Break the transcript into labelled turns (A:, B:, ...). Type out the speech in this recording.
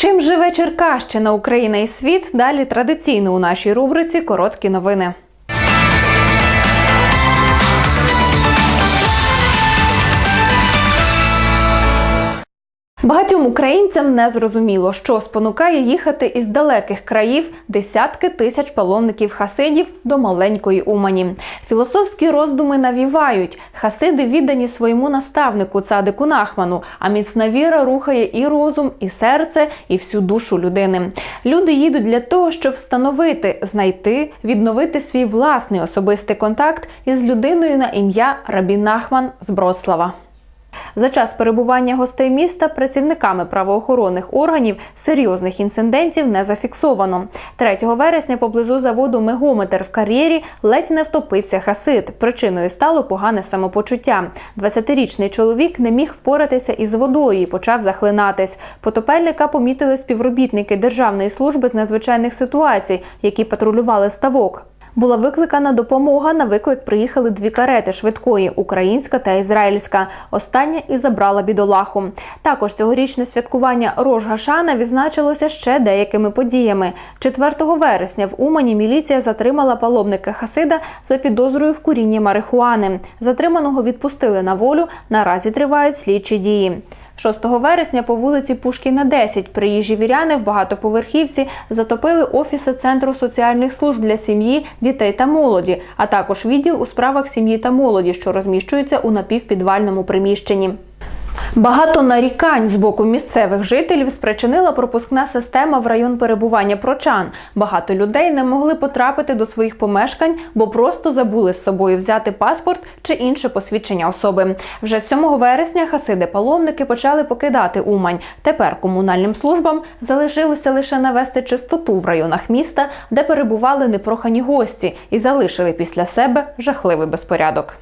A: Чим живе Черкащина, Україна і світ? Далі традиційно у нашій рубриці Короткі новини. Багатьом українцям не зрозуміло, що спонукає їхати із далеких країв десятки тисяч паломників хасидів до маленької Умані. Філософські роздуми навівають. Хасиди віддані своєму наставнику цадику Нахману, а міцна віра рухає і розум, і серце, і всю душу людини. Люди їдуть для того, щоб встановити, знайти, відновити свій власний особистий контакт із людиною на ім'я Рабін Нахман з Брослава. За час перебування гостей міста працівниками правоохоронних органів серйозних інцидентів не зафіксовано. 3 вересня поблизу заводу Мегометр в кар'єрі ледь не втопився хасид. Причиною стало погане самопочуття. 20-річний чоловік не міг впоратися із водою і почав захлинатись. Потопельника помітили співробітники Державної служби з надзвичайних ситуацій, які патрулювали ставок. Була викликана допомога. На виклик приїхали дві карети швидкої українська та ізраїльська. Остання і забрала бідолаху. Також цьогорічне святкування Рож Гашана відзначилося ще деякими подіями. 4 вересня в Умані міліція затримала паломника Хасида за підозрою в курінні марихуани. Затриманого відпустили на волю. Наразі тривають слідчі дії. 6 вересня по вулиці Пушкіна 10 приїжджі віряни в багатоповерхівці затопили офіси Центру соціальних служб для сім'ї, дітей та молоді, а також відділ у справах сім'ї та молоді, що розміщується у напівпідвальному приміщенні. Багато нарікань з боку місцевих жителів спричинила пропускна система в район перебування прочан. Багато людей не могли потрапити до своїх помешкань, бо просто забули з собою взяти паспорт чи інше посвідчення особи. Вже з 7 вересня хасиди-паломники почали покидати Умань. Тепер комунальним службам залишилося лише навести чистоту в районах міста, де перебували непрохані гості, і залишили після себе жахливий безпорядок.